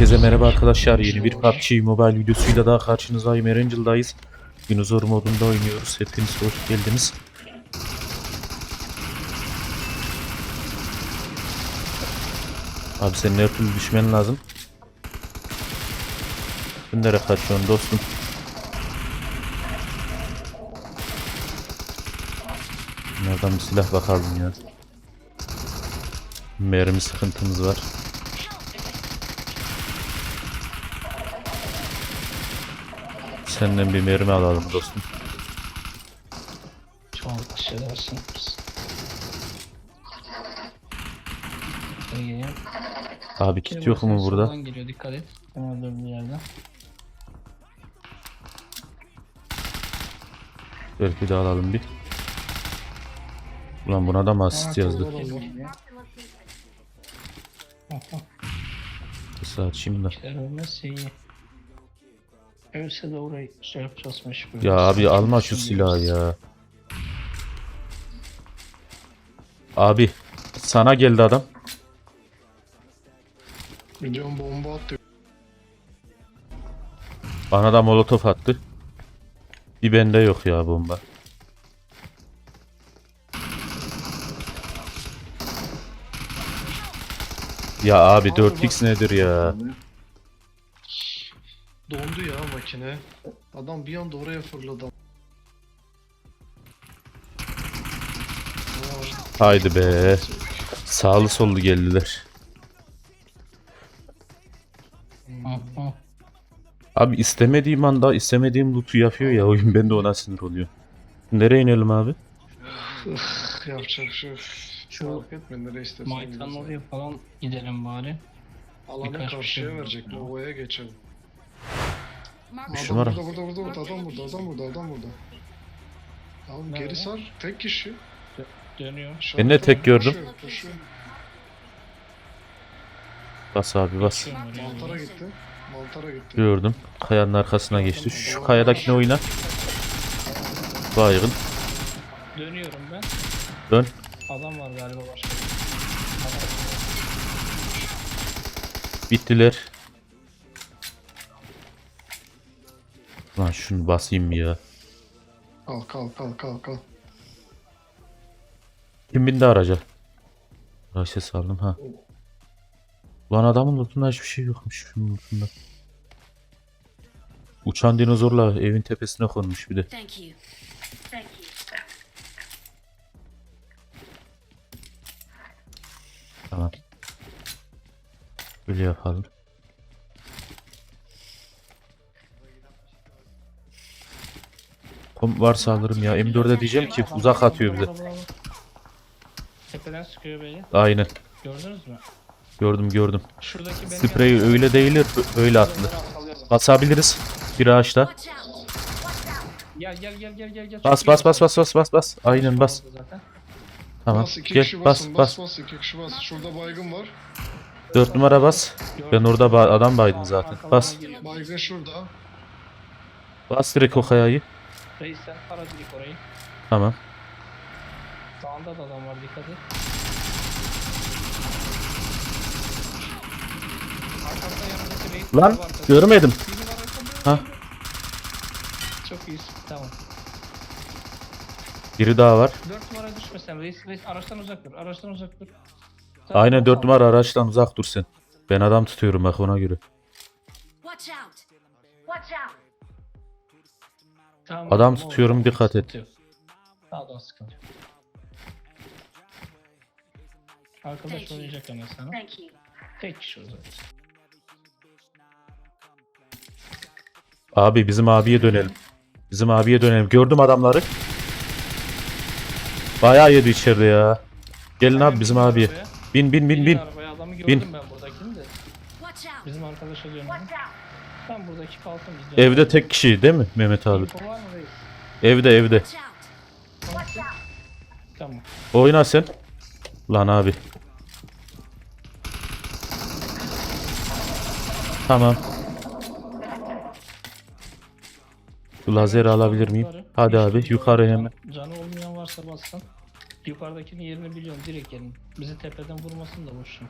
Herkese merhaba arkadaşlar. Yeni bir PUBG Mobile videosuyla daha karşınızdayım. Erangel'dayız. Dinozor modunda oynuyoruz. Hepiniz hoş geldiniz. Abi senin her türlü düşmen lazım. Sen nereye kaçıyorsun dostum? Nereden bir silah bakalım ya. Mermi sıkıntımız var. Senden bir mermi alalım dostum. Çok geleyim. Abi kit yok mu burada? Geliyor dikkat et. Hemen dur bir yerden. Belki de alalım bir. Ulan buna da mı asist yazdı? Kısa açayım da. Ölmezse iyi. Ölse de orayı şey yapacağız meşgul. Ya abi alma şu silahı ya. Abi sana geldi adam. Can bomba atıyor. Bana da molotof attı. Bir bende yok ya bomba. Ya abi 4x nedir ya? Dondu ya makine. Adam bir anda oraya fırladı. Haydi be. Sağlı sollu geldiler. Abi istemediğim anda istemediğim loot'u yapıyor ya oyun ben de ona sinir oluyor. Nereye inelim abi? Yapacak bir şey. Şu Fark etme nereye istersen. Maytan oraya falan gidelim bari. Alanı birkaç bir karşıya şey verecek. Nova'ya geçelim. Üç Adam numara. burada burada burada burada adam burada adam burada adam burada. Abi Nerede? geri sar. Tek kişi. Dönüyor. Ben de tek gördüm. Koşuyor, koşuyor. Bas abi bas. Mantara gitti. Mantara gitti. Gördüm. Kayanın arkasına geçti. Şu kayadakine oyna. Baygın. Dönüyorum ben. Dön. Adam var galiba başka. Bittiler. Lan şunu basayım ya. Kalk kalk kalk kalk kalk. Kim bindi araca? Araçta saldım ha. Lan adamın lootunda hiçbir şey yokmuş şunun lootunda. Uçan dinozorla evin tepesine konmuş bir de. Thank you. Thank you. Tamam. Böyle yapalım. Kom varsa alırım ya. M4'e diyeceğim ki uzak atıyor bize. Tepeden sıkıyor beni. Aynen. Gördünüz mü? Gördüm gördüm. Şuradaki benim Spreyi öyle değilir öyle atılır. Basabiliriz. Bir ağaçta. Gel gel gel gel gel gel. Bas bas bas bas bas bas bas. Aynen bas. Zaten. Tamam. Bas iki Gel kişi bas basın. bas. Bas bas iki kişi bas. Şurada baygın var. 4 numara bas. Ben orada ba- adam baydım zaten. Bas. Baygın şurada. Bas direkt o kayayı. Reis sen para direkt orayı. Tamam. Sağında da adam var dikkat et. Arkamda yanındaki reis Lan var arkada. görmedim. Biri var arkamda. Ha. Çok iyisin tamam. Biri daha var. 4 numara düşmesen reis reis araçtan uzak dur araçtan uzak dur. Tamam, Aynen 4 tamam. numara araçtan uzak dur sen. Ben adam tutuyorum bak ona göre. Watch out. Watch out. Tamam, Adam tamam, tutuyorum, tamam, dikkat et. Sağdan sıkıntı yok. Arkadaş oynayacak ama sana. Tek kişi o zaten. Abi bizim abiye dönelim. Bizim abiye dönelim. Gördüm adamları. Bayağı yedi içeride ya. Gelin abi bizim abiye. Bin bin bin bin. arabaya adamı gördüm Bin. ben buradakini de. Bizim arkadaş alıyorum. Sen buradaki bizde. Evde tek kişi değil mi Mehmet abi? Info var mı reis? Evde evde. Tamam. Oyna sen. Lan abi. Tamam. Şu lazeri alabilir miyim? Hadi abi yukarı hemen. Canı olmayan varsa bassın. Yukarıdakinin yerini biliyorum direkt gelin. Bizi tepeden vurmasın da boşuna.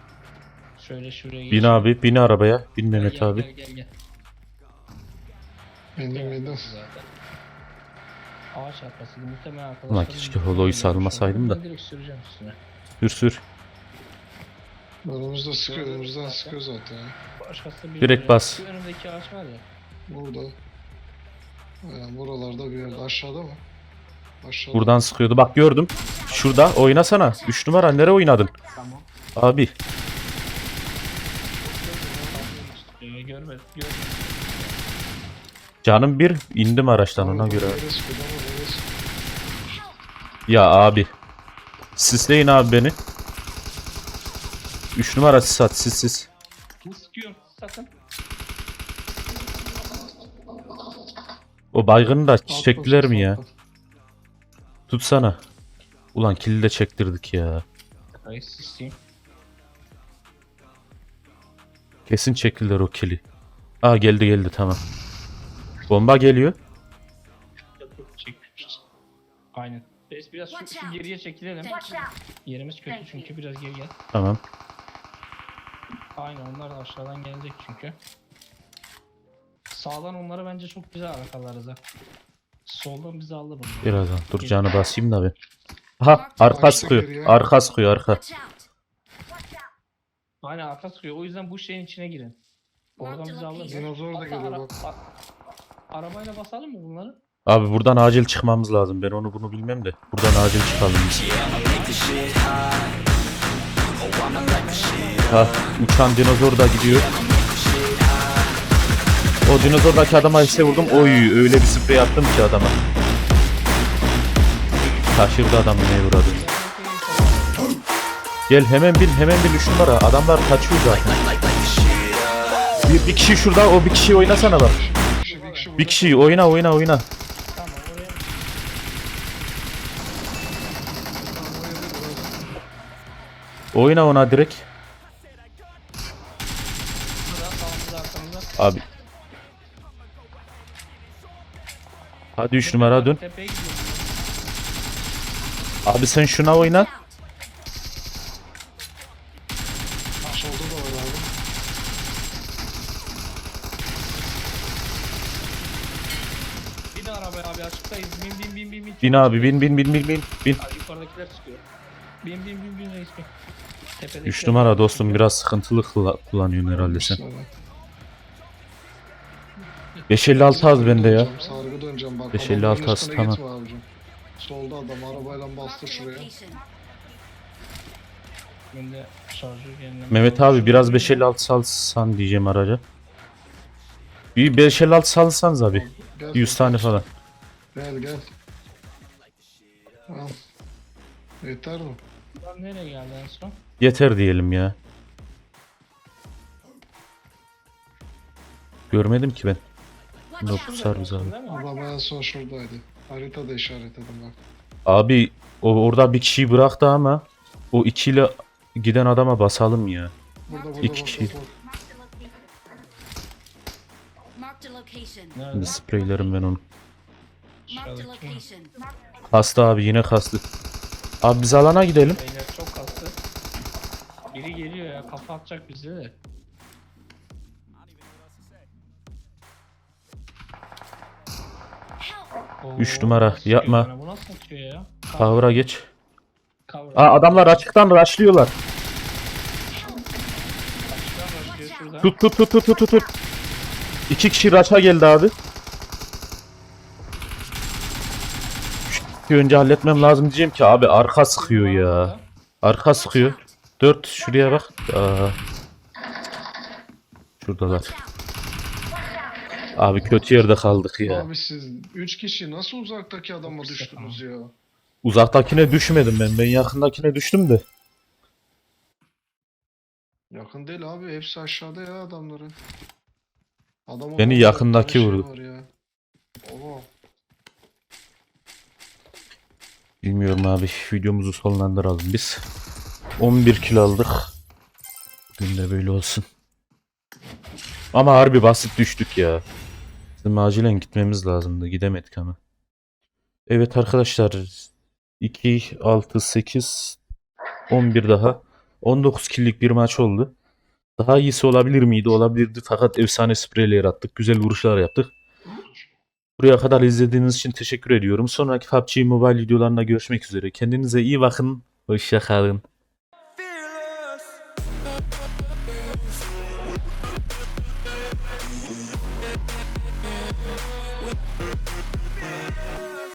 Şöyle şuraya Bin geç. abi, bin arabaya. Bin Gel, Mehmet gel, abi. Gel gel gel. Bindim bindim. Zaten. Ağaç arkasıydı muhtemelen arkadaşlar. Ulan keşke holoyu sarmasaydım da. Direkt süreceğim üstüne. Sür sür. Önümüzde sıkıyor, önümüzden sıkıyor zaten. Başkası bir Direkt bas. Şu önümdeki ağaç var ya. Burada. Yani buralarda bir yerde. Aşağıda mı? Aşağıda. Buradan sıkıyordu. Bak gördüm. Şurada oynasana. 3 numara nereye oynadın? Tamam. Abi. Ee, görmedim. Görmedim. Canım bir indim araçtan ona göre. Ya abi. Sisleyin abi beni. 3 numara sis at sis sis. O baygını da çektiler mi ya? Tutsana. Ulan killi de çektirdik ya. Kesin çektiler o kili. Aa geldi geldi tamam. Bomba geliyor. Aynen. Biz biraz şu, şu geriye çekilelim. Yerimiz kötü çünkü biraz geri gel. Tamam. Aynen onlar da aşağıdan gelecek çünkü. Sağdan onları bence çok güzel arkalarız ha. Soldan bizi alır bunlar. Birazdan dur canı basayım da ben. Aha arka sıkıyor. Arka sıkıyor arka. Aynen arka sıkıyor. O yüzden bu şeyin içine girin. Oradan bizi location. Dinozor da geliyor bak. Arabayla basalım mı bunları? Abi buradan acil çıkmamız lazım. Ben onu bunu bilmem de. Buradan acil çıkalım biz. Ha, uçan dinozor da gidiyor. O dinozordaki adama işte vurdum. Oy öyle bir sprey attım ki adama. Şaşırdı adam neye uğradı. Gel hemen bin hemen bin 3 numara. Adamlar kaçıyor zaten. Bir, bir kişi şurada o bir kişiyi oynasana bak. Bir kişi, oyna oyna oyna. Tamam oraya Oyna ona direkt. burada sağımızda arkamızda. Abi. Hadi 3 numara dön. Tepeye gidiyoruz. Abi sen şuna oyna. Solda da var abi. Bin arabaya abi açıktayız. Bin bin bin bin bin. Bin abi bin bin bin bin bin. bin. Abi yukarıdakiler çıkıyor. Bin bin bin bin reis bin. Tepedekiler 3 numara dostum biraz sıkıntılı kıla- kullanıyorsun herhalde sen. Sonra. 556 az bende ya. Döneceğim, Sargı döneceğim bak. 556 adamların az, üstüne tamam. gitme abicim. Solda adam arabayla bastı şuraya. Ben de şarjör yenileme Mehmet abi biraz 556 salsan diyeceğim araca. Bir 556 salsanız abi. Gel, 100 tane falan. Gel gel. Al. Yeter mi? Lan nereye geldi en son? Yeter diyelim ya. Görmedim ki ben. Yok out. sar bizi abi. Araba en son şuradaydı. Haritada işaretledim bak. Abi o orada bir kişiyi bıraktı ama o ikiyle giden adama basalım ya. Burada burada İki kişi. bak, Şimdi spreylerim ben onu. Hasta abi yine kaslı. Abi biz alana gidelim. Beyler çok kastı. Biri geliyor ya kafa atacak bize de. Oo, Üç numara, yapma. bana. Bu nasıl atıyor ya? Cover'a geç. Cover. Aa adamlar açıktan rushlıyorlar. Başlıyor şuradan. Tut tut tut tut tut, tut. İki kişi raşa geldi abi. Şu önce halletmem lazım diyeceğim ki abi arka sıkıyor ya. Arka sıkıyor. Dört şuraya bak. Aa. Şuradalar. Abi kötü yerde kaldık ya. Abi siz 3 kişi nasıl uzaktaki adama düştünüz ya? Uzaktakine düşmedim ben. Ben yakındakine düştüm de. Yakın değil abi hepsi aşağıda ya adamların. Adam Beni yakındaki bir vurdu. Var ya. Oha. Bilmiyorum abi. Videomuzu sonlandıralım biz. 11 kilo aldık. Bugün de böyle olsun. Ama harbi basit düştük ya. Bizim acilen gitmemiz lazımdı. Gidemedik ama. Evet arkadaşlar. 2, 6, 8, 11 daha. 19 killik bir maç oldu. Daha iyisi olabilir miydi? Olabilirdi fakat efsane spreyler attık. Güzel vuruşlar yaptık. Buraya kadar izlediğiniz için teşekkür ediyorum. Sonraki PUBG Mobile videolarında görüşmek üzere. Kendinize iyi bakın. Hoşça kalın.